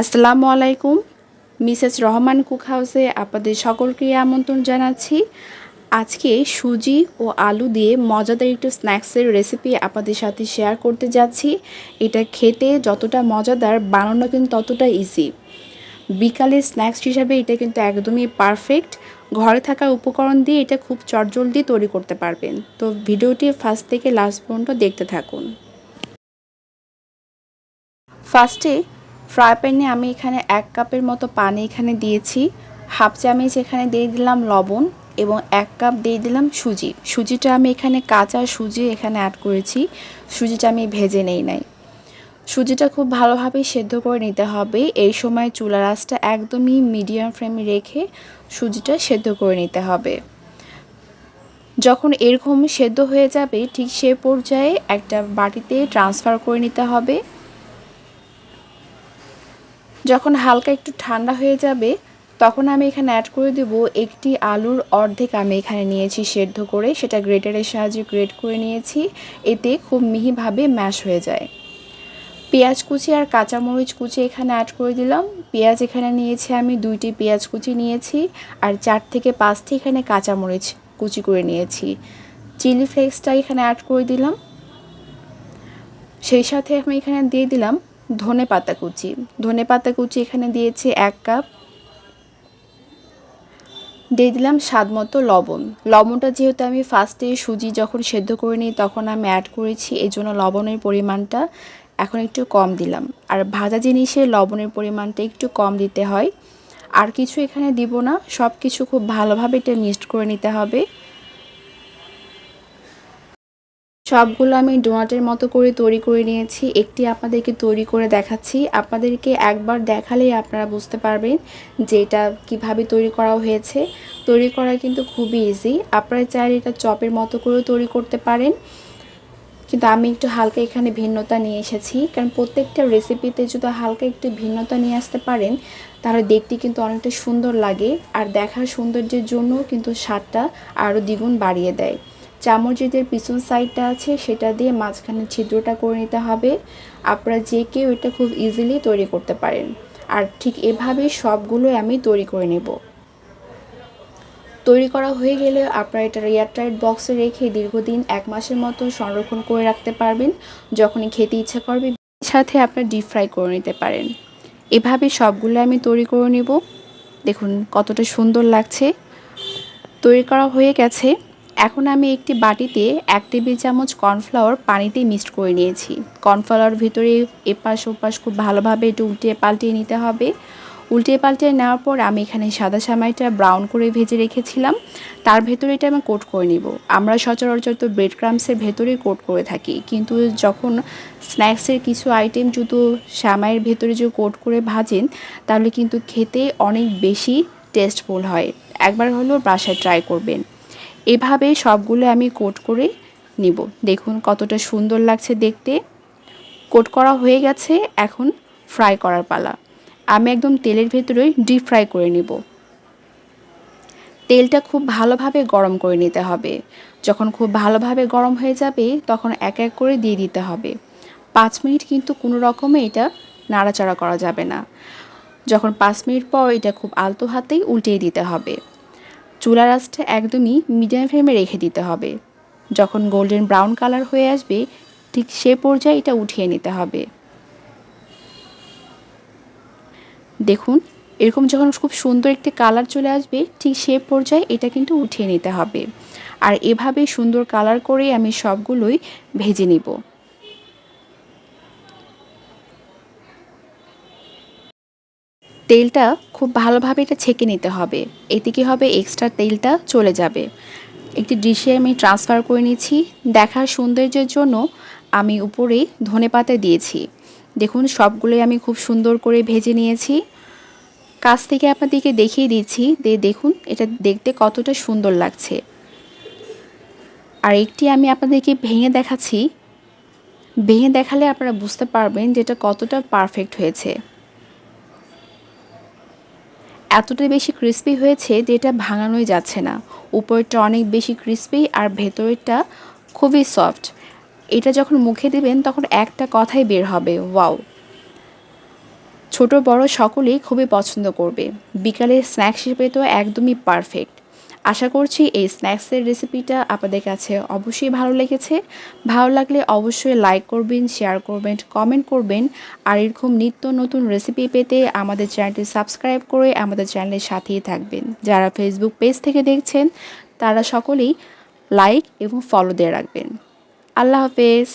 আসসালামু আলাইকুম। Mrs Rahman cook হাউসে আপনাদের সকলকে আমন্ত্রণ জানাচ্ছি। আজকে সুজি ও আলু দিয়ে মজাদার একটু স্ন্যাক্সের রেসিপি আপনাদের সাথে শেয়ার করতে যাচ্ছি। এটা খেতে যতটা মজাদার, বানানো কিন্তু ততটা ইজি বিকালে স্ন্যাক্স হিসাবে এটা কিন্তু একদমই পারফেক্ট ঘরে থাকা উপকরণ দিয়ে এটা খুব চটজলদি তৈরি করতে পারবেন। তো ভিডিওটি ফার্স্ট থেকে লাস্ট পর্যন্ত দেখতে থাকুন। ফার্স্টে ফ্রাই প্যানে আমি এখানে এক কাপের মতো পানি এখানে দিয়েছি। হাফ চামচ এখানে দিয়ে দিলাম লবণ এবং এক কাপ দিয়ে দিলাম সুজি। সুজিটা আমি এখানে কাঁচা সুজি এখানে অ্যাড করেছি। সুজিটা আমি ভেজে নেই নাই। সুজিটা খুব ভালোভাবে সেদ্ধ করে নিতে হবে। এই সময় চুলা রাসটা একদমই মিডিয়াম ফ্লেমে রেখে সুজিটা সেদ্ধ করে নিতে হবে। যখন এরকম সেদ্ধ হয়ে যাবে, ঠিক সে পর্যায়ে একটা বাটিতে ট্রান্সফার করে নিতে হবে। যখন হালকা একটু ঠান্ডা হয়ে যাবে, তখন আমি এখানে অ্যাড করে দেব একটি আলুর অর্ধেক আমি এখানে নিয়েছি সেদ্ধ করে, সেটা গ্রেটারের সাহায্যে গ্রেট করে নিয়েছি, এতে খুব মিহিভাবে ম্যাশ হয়ে যায়। পেঁয়াজ কুচি আর কাঁচামরিচ কুচি এখানে অ্যাড করে দিলাম। পেঁয়াজ এখানে নিয়েছি আমি দুইটি পেঁয়াজ কুচি নিয়েছি, আর চার থেকে পাঁচটি এখানে কাঁচামরিচ কুচি করে নিয়েছি। চিলি ফ্লেক্সটা এখানে অ্যাড করে দিলাম। সেই সাথে আমি এখানে দিয়ে দিলাম ধনে পাতা কুচি। ধনে পাতা কুচি এখানে দিয়েছি এক কাপ। দিয়ে দিলাম স্বাদ মতো লবণ। লবণটা যেহেতু আমি ফার্স্টে সুজি যখন সেদ্ধ করে নিই, তখন আমি অ্যাড করেছি, এই জন্য লবণের পরিমাণটা এখন একটু কম দিলাম। আর ভাজা জিনিসে লবণের পরিমাণটা একটু কম দিতে হয়। আর কিছু এখানে দিব না সব কিছু খুব ভালোভাবে এটা মিক্সড করে নিতে হবে। সবগুলো আমি ডোনাটের মতো করে তৈরি করে নিয়েছি। একটি আপনাদেরকে তৈরি করে দেখাচ্ছি। আপনাদেরকে একবার দেখালেই আপনারা বুঝতে পারবেন যে এটা কীভাবে তৈরি করা হয়েছে। তৈরি করা কিন্তু খুবই ইজি আপনারা চাইলে এটা চপের মতো করেও তৈরি করতে পারেন। কিন্তু আমি একটু হালকা এখানে ভিন্নতা নিয়ে এসেছি। কারণ প্রত্যেকটা রেসিপিতে যদি হালকা একটু ভিন্নতা নিয়ে আসতে পারেন, তাহলে দেখতে কিন্তু অনেকটা সুন্দর লাগে। আর দেখার সৌন্দর্যের জন্য কিন্তু স্বাদটা আরও দ্বিগুণ বাড়িয়ে দেয়। চামচের পিছন সাইডটা আছে, সেটা দিয়ে মাঝখানে ছিদ্রটা করে নিতে হবে। আপনারা যে কেউ এটা খুব ইজিলি তৈরি করতে পারেন। আর ঠিক এভাবেই সবগুলো আমি তৈরি করে নেব। তৈরি করা হয়ে গেলে আপনারা এটা এয়ারটাইট বক্সে রেখে দীর্ঘদিন এক মাসের মতো সংরক্ষণ করে রাখতে পারবেন। যখনই খেতে ইচ্ছা করবে সাথে আপনারা ডিপ ফ্রাই করে নিতে পারেন। এভাবে সবগুলো আমি তৈরি করে নেব। দেখুন কতটা সুন্দর লাগছে। তৈরি করা হয়ে গেছে। এখন আমি একটি বাটিতে এক টেবিল চামচ কর্নফ্লাওয়ার পানিতে মিক্সড করে নিয়েছি। কর্নফ্লাওয়ার ভিতরে এপাশ ওপাশ খুব ভালোভাবে একটু উল্টে পাল্টিয়ে নিতে হবে। উল্টে পাল্টে নেওয়ার পর আমি এখানে সাদা সামাইটা ব্রাউন করে ভেজে রেখেছিলাম। তার ভেতরে এটা আমি কোট করে নিব। আমরা সচরাচর তো ব্রেড ক্রামসের ভেতরেই কোট করে থাকি। কিন্তু যখন স্ন্যাক্সের কিছু আইটেম যদি সামাইয়ের ভেতরে যদি কোট করে ভাজেন, তাহলে কিন্তু খেতে অনেক বেশি টেস্টফুল হয়। একবার হলেও বাসায় ট্রাই করবেন। এভাবে সবগুলো আমি কোট করে নিব। দেখুন কতটা সুন্দর লাগছে দেখতে। কোট করা হয়ে গেছে, এখন ফ্রাই করার পালা। আমি একদম তেলের ভেতরে ডিপ ফ্রাই করে নিব। তেলটা খুব ভালোভাবে গরম করে নিতে হবে। যখন খুব ভালোভাবে গরম হয়ে যাবে, তখন এক এক করে দিয়ে দিতে হবে। পাঁচ মিনিট কিন্তু কোনো রকমে এটা নাড়াচাড়া করা যাবে না। যখন পাঁচ মিনিট পর এটা খুব আলতো হাতেই উল্টিয়ে দিতে হবে। চুলা রাসটা একদমই মিডিয়াম ফ্লেমে রেখে দিতে হবে। যখন গোল্ডেন ব্রাউন কালার হয়ে আসবে, ঠিক সে পর্যায়ে এটা উঠিয়ে নিতে হবে। দেখুন, এরকম যখন খুব সুন্দর একটি কালার চলে আসবে, ঠিক সে পর্যায়ে এটা কিন্তু উঠিয়ে নিতে হবে। আর এভাবে সুন্দর কালার করে আমি সবগুলোই ভেজে নিব। তেলটা খুব ভালোভাবে এটা ছেঁকে নিতে হবে। এতে কী হবে? এক্সট্রা তেলটা চলে যাবে। একটি ডিশে আমি ট্রান্সফার করে নিয়েছি দেখার সৌন্দর্যের জন্য আমি উপরে ধনে পাতা দিয়েছি। দেখুন, সবগুলোই আমি খুব সুন্দর করে ভেজে নিয়েছি। কাছ থেকে আপনাদেরকে দেখিয়ে দিচ্ছি যে দেখুন, এটা দেখতে কতটা সুন্দর লাগছে। আর একটি আমি আপনাদেরকে ভেঙে দেখাচ্ছি। ভেঙে দেখালে আপনারা বুঝতে পারবেন যে এটা কতটা পারফেক্ট হয়েছে। এতটা বেশি ক্রিস্পি হয়েছে যে এটা ভাঙানোই যাচ্ছে না। উপরটা অনেক বেশি ক্রিস্পি আর ভেতরেরটা খুবই সফট এটা যখন মুখে দেবেন, তখন একটা কথাই বের হবে, ওয়াও। ছোট, বড় সকলেই খুবই পছন্দ করবে। বিকালের স্ন্যাক্স হিসেবে তো একদমই পারফেক্ট আশা করছি এই স্ন্যাক্সের রেসিপিটা আপনাদের কাছে অবশ্যই ভালো লেগেছে। ভালো লাগলে অবশ্যই লাইক করবেন, শেয়ার করবেন, কমেন্ট করবেন। আর এরকম নিত্য নতুন রেসিপি পেতে আমাদের চ্যানেলটি সাবস্ক্রাইব করে আমাদের চ্যানেলের সাথেই থাকবেন। যারা ফেসবুক পেজ থেকে দেখছেন, তারা সকলেই লাইক এবং ফলো দিয়ে রাখবেন। আল্লাহ হাফেজ।